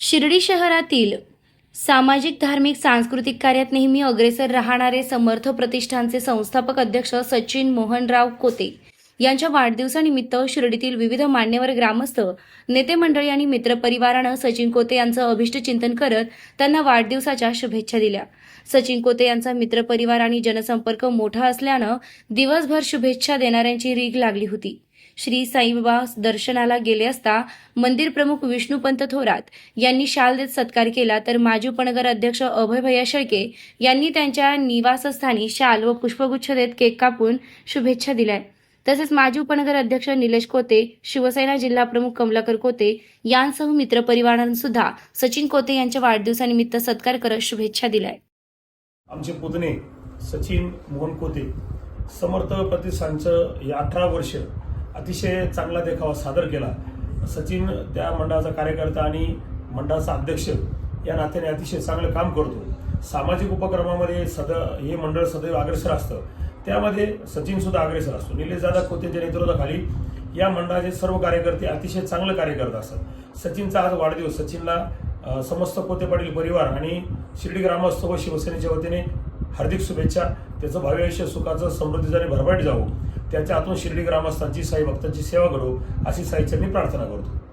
शिर्डी शहरातील सामाजिक धार्मिक सांस्कृतिक कार्यात नेहमी अग्रेसर राहणारे समर्थ प्रतिष्ठानचे संस्थापक अध्यक्ष सचिन मोहनराव कोते यांच्या वाढदिवसानिमित्त शिर्डीतील विविध मान्यवर ग्रामस्थ नेते मंडळी आणि मित्रपरिवारानं सचिन कोते यांचं अभिष्टचिंतन करत त्यांना वाढदिवसाच्या शुभेच्छा दिल्या. सचिन कोते यांचा मित्रपरिवार आणि जनसंपर्क मोठा असल्यानं दिवसभर शुभेच्छा देणाऱ्यांची रीग लागली होती. श्री साईबाबा दर्शनाला गेले असता मंदिर प्रमुख विष्णुपंत थोरात यांनी शाल देत सत्कार केला तर माजी उपनगर अध्यक्ष अभय भैया शेळके यांनी त्यांच्या निवासस्थानी शाल व पुष्पगुच्छ देत केक कापून शुभेच्छा दिल्या. तसेच माजी उपनगर अध्यक्ष निलेश कोते शिवसेना जिल्हा प्रमुख कमलाकर कोते यांसह मित्रपरिवारांसुद्धा सचिन कोते यांच्या वाढदिवसानिमित्त सत्कार करत शुभेच्छा दिल्या. आमचे पुतणे सचिन मोहन कोते समर्थ प्रतिष्ठानचं हे अठरा वर्ष अतिशय चांगला देखावा सादर केला. सचिन त्या मंडळाचा कार्यकर्ता आणि मंडळाचा अध्यक्ष या नात्याने अतिशय चांगलं काम करतो. सामाजिक उपक्रमामध्ये सद हे मंडळ सदैव अग्रेसर असतं. त्यामध्ये सचिन सुद्धा अग्रेसर असतो. निलेश जाधव खोतेच्या नेतृत्वाखाली या मंडळाचे सर्व कार्यकर्ते अतिशय चांगलं कार्य करत असतात. सचिनचा आज वाढदिवस. सचिनला समस्त कोते पाटील परिवार आणि शिर्डी ग्रामस्थ व शिवसेनेच्या वतीने हार्दिक शुभेच्छा. त्याचं भावी आयुष्य सुखाचं समृद्धीचं भरभराट जावो त्याच्या हातून शिर्डी ग्रामस्थांची साई भक्तांची सेवा घडो अशी साईची मी प्रार्थना करतो.